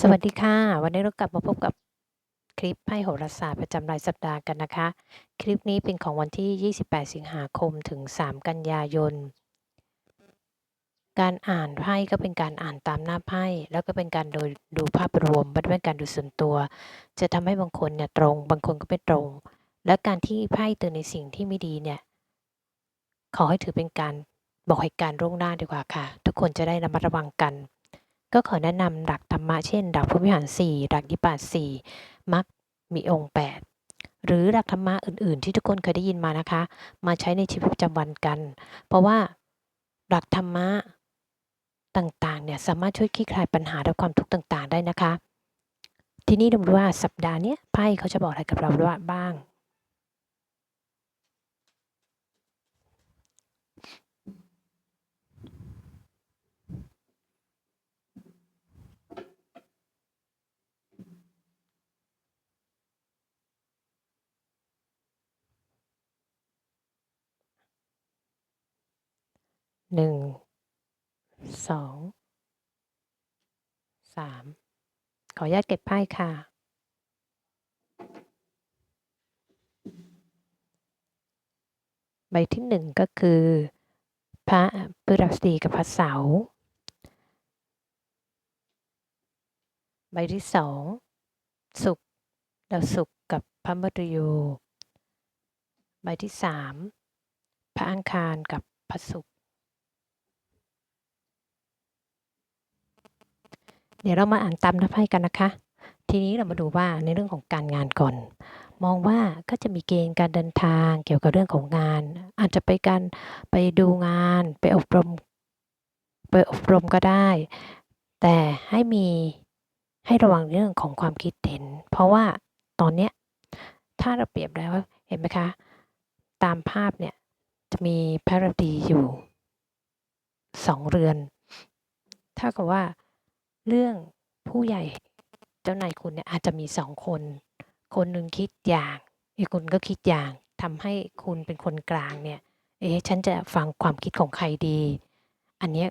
สวัสดีค่ะ วันนี้เรากลับมาพบกับคลิปไพ่โหราศาสตร์ประจำรายสัปดาห์กันนะคะ คลิปนี้เป็นของวันที่ 28 สิงหาคมถึง 3 กันยายน การอ่านไพ่ก็เป็นการอ่านตามหน้าไพ่แล้วก็เป็นการโดยดูภาพรวมไม่ได้เป็นการดูส่วนตัว จะทำให้บางคนเนี่ยตรง บางคนก็ไม่ตรง และการที่ไพ่เตือนในสิ่งที่ไม่ดีเนี่ยขอให้ถือเป็นการบอกเหตุการณ์ล่วงหน้าดีกว่าค่ะ ทุกคนจะได้ระมัดระวังกัน ก็ขอแนะนำหลักธรรมะเช่นหลักพรหมวิหารสี่หลักยิปาสี่มักมีองค์แปดหรือหลักธรรมะอื่น ๆ ที่ทุกคนเคยได้ยินมานะคะ มาใช้ในชีวิตประจำวันกัน เพราะว่าหลักธรรมะต่างๆเนี่ยสามารถช่วยคลี่คลายปัญหาและความทุกข์ต่าง ๆ ได้นะคะ ทีนี้ดูว่าสัปดาห์นี้ไพ่เขาจะบอกอะไรกับเราบ้าง หนึ่งสองสามขออนุญาตเก็บไพ่ค่ะ ใบที่หนึ่งก็คือ พระพฤหัสบดีกับพระเสาร์ใบที่สองศุกร์ดาวศุกกับพระมฤตยู ใบที่สามพระอังคารกับพระศุกร์ ดี๋ยวเรามาอ่านตามน้ำไพ่กันนะคะ ทีนี้เรามาดูว่าในเรื่องของการงานก่อน มองว่าก็จะมีเกณฑ์การเดินทางเกี่ยวกับเรื่องของงาน อาจจะไปการไปดูงาน ไปอบรมไปอบรมก็ได้ แต่ให้มีให้ระวังเรื่องของความคิดเห็น เพราะว่าตอนเนี้ยถ้าเราเปรียบแล้วเห็นไหมคะ ตามภาพเนี่ยจะมีพระรดีอยู่สองเรือน ถ้ากับว่า เรื่องผู้ใหญ่เจ้านายคุณเนี่ยอาจจะมีสองคน คนหนึ่งคิดอย่าง อีกคนก็คิดอย่างทำให้คุณเป็นคนกลางเนี่ย เอ๊ะฉันจะฟังความคิดของใครดี อันเนี้ย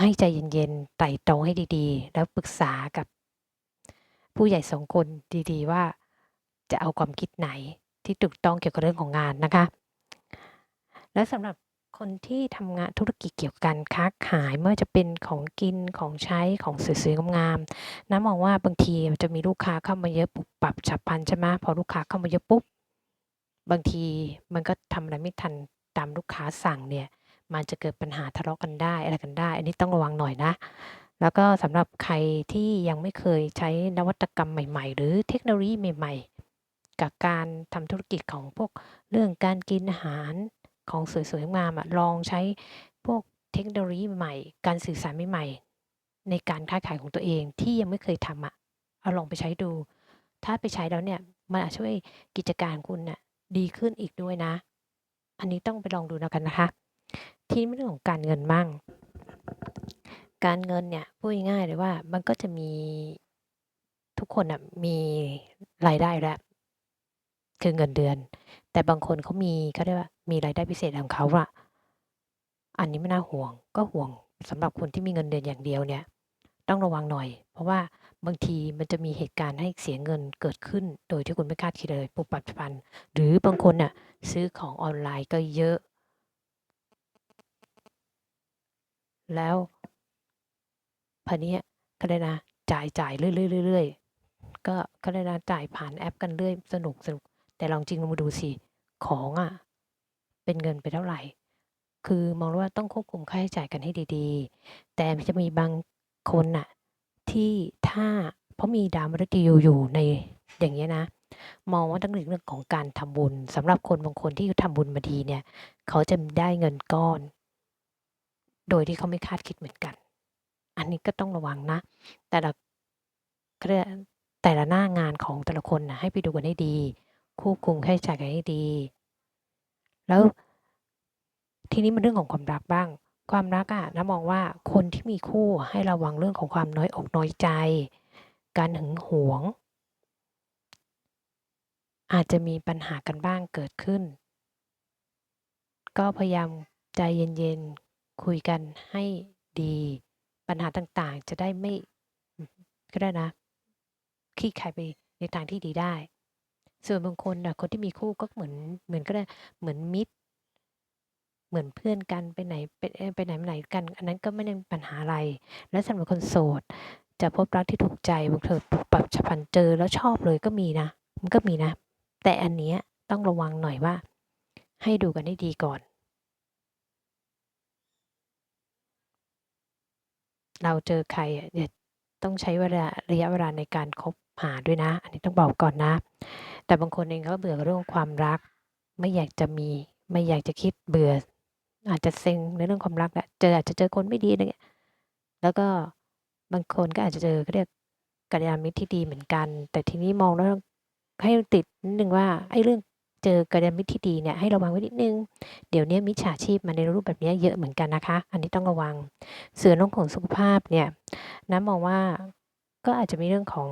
ให้ใจเย็นๆไต่ตรงให้ดีๆ แล้วปรึกษากับ ผู้ใหญ่สองคนดีๆ ว่าจะเอาความคิดไหนที่ถูกต้องเกี่ยวกับเรื่องของงานนะคะ และสำหรับ คนที่ทำงานธุรกิจเกี่ยวกับการค้าขายไม่ว่าจะเป็นของกินของใช้ของสวยๆงามๆน้ามองว่าบางทีมันจะมีลูกค้าเข้ามาเยอะปุบปรับฉับพลันใช่ไหมพอลูกค้าเข้ามาเยอะปุ๊บบางทีมันก็ทำอะไรไม่ทันตามลูกค้าสั่งเนี่ย มันจะเกิดปัญหาทะเลาะกันได้อะไรกันได้ อันนี้ต้องระวังหน่อยนะ แล้วก็สำหรับใครที่ยังไม่เคยใช้นวัตกรรมใหม่ ๆ หรือเทคโนโลยีใหม่ ๆ กับการทำธุรกิจของพวกเรื่องการกินอาหาร ของสวยๆงามๆอะลองใช้พวกเทคโนโลยีใหม่ การสื่อสารใหม่ๆในการค้าขายของตัวเองที่ยังไม่เคยทำอะเอาลองไปใช้ดู ถ้าไปใช้แล้วเนี่ยมันอาจช่วยกิจการคุณน่ะดีขึ้นอีกด้วยนะ อันนี้ต้องไปลองดูนะกันนะคะ ทีนี้เรื่องของการเงินมั่ง การเงินเนี่ยพูดง่ายเลยว่ามันก็จะมีทุกคนอะมีรายได้แล้วคือเงินเดือน แต่บางคนเขามีเขาเรียกว่ามีรายได้พิเศษของเขาอะอันนี้ไม่น่าห่วง ก็ห่วงสำหรับคนที่มีเงินเดือนอย่างเดียวเนี่ย ต้องระวังหน่อย เพราะว่าบางทีมันจะมีเหตุการณ์ให้เสียเงินเกิดขึ้น โดยที่คุณไม่คาดคิดเลยปุบปับพัน หรือบางคนน่ะซื้อของออนไลน์ก็เยอะ แล้วพอเนี้ก็เลยนะจ่ายจ่ายเรื่อยๆเรื่อยๆก็ก็เลยนะจ่ายผ่านแอปกันเรื่อยสนุกสนุกแต่ลองจริงลองมาดูสิ ของอะเป็นเงินไปเท่าไหร่ คือมองว่าต้องควบคุมค่าใช้จ่ายกันให้ดีๆ แต่จะมีบางคนน่ะที่ถ้าเพราะมีดาวมฤตยูอยู่ในอย่างเงี้ยนะ มองว่าต้องเรื่องของการทำบุญสำหรับคนบางคนที่ทำบุญมาดีเนี่ย เขาจะได้เงินก้อน โดยที่เขาไม่คาดคิดเหมือนกัน อันนี้ก็ต้องระวังนะ แต่ละแต่ละหน้างานของแต่ละคนนะให้ไปดูกันให้ดี ควบคุมค่าใช้จ่ายกันให้ดี แล้วทีนี้มันเรื่องของความรักบ้าง ความรักอะนะมองว่าคนที่มีคู่ให้ระวังเรื่องของความน้อยอกน้อยใจ การหึงหวง อาจจะมีปัญหากันบ้างเกิดขึ้น ก็พยายามใจเย็นๆ คุยกันให้ดี ปัญหาต่างๆ จะได้ไม่ก็ได้นะคลี่คลายไปในทางที่ดีได้ ส่วนบางคนน่ะคนที่มีคู่ก็เหมือนเหมือนก็ได้เหมือนมิตร เหมือนเพื่อนกันไปไหนไปไปไหนมาไหนกัน อันนั้นก็ไม่ได้มีปัญหาอะไร และสำหรับคนโสด จะพบรักที่ถูกใจบางเถิดปุบปับฉับพลันเจอแล้วชอบเลยก็มีนะ มันก็มีนะ แต่อันเนี้ยต้องระวังหน่อยว่า ให้ดูกันให้ดีก่อน เราเจอใครอะอย่าต้องใช้เวลาระยะเวลาในการคบหาด้วยนะ อันนี้ต้องบอกก่อนนะ แต่บางคนเองก็เบื่อเรื่องความรัก ไม่อยากจะมี ไม่อยากจะคิดเบื่อ อาจจะเซ็งในเรื่องความรักแหละเจออาจจะเจอคนไม่ดีอะไรเงี้ยแล้วก็บางคนก็อาจจะเจอเขาเรียกกัลยาณมิตรที่ดีเหมือนกัน แต่ทีนี้มองแล้วให้ติดนิดนึงว่าไอ้เรื่องเจอกัลยาณมิตรที่ดีเนี่ยให้ระวังไว้นิดนึง เดี๋ยวนี้มิจฉาชีพมาในรูปแบบเนี้ยเยอะเหมือนกันนะคะ อันนี้ต้องระวังส่วนเรื่องของสุขภาพเนี่ยน้ามองว่าก็อาจจะมีเรื่องของ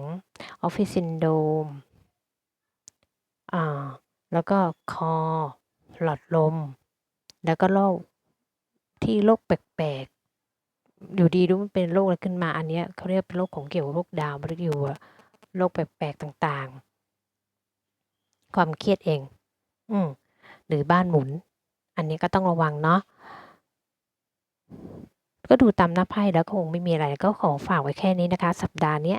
Office Syndrome อ่า แล้วก็คอ หลอดลม แล้วก็โรคที่โรคแปลกๆ อยู่ดีๆมันเป็นโรคอะไรขึ้นมา อันเนี้ยเขาเรียกเป็นโรคของเกี่ยวกับโรคดาวมฤตยูอะโรคแปลกๆ ต่างๆ ความเครียดเอง อืมหรือบ้านหมุน อันนี้ก็ต้องระวังเนาะ ก็ดูตามหน้าไพ่แล้วคงไม่มีอะไร ก็ขอฝากไว้แค่นี้นะคะ สัปดาห์นี้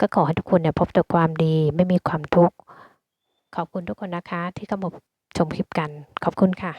ก็ขอให้ทุกคนเนี่ยพบแต่ความดี ไม่มีความทุกข์ ขอบคุณทุกคนนะคะที่เข้ามาชมคลิปกัน ขอบคุณค่ะ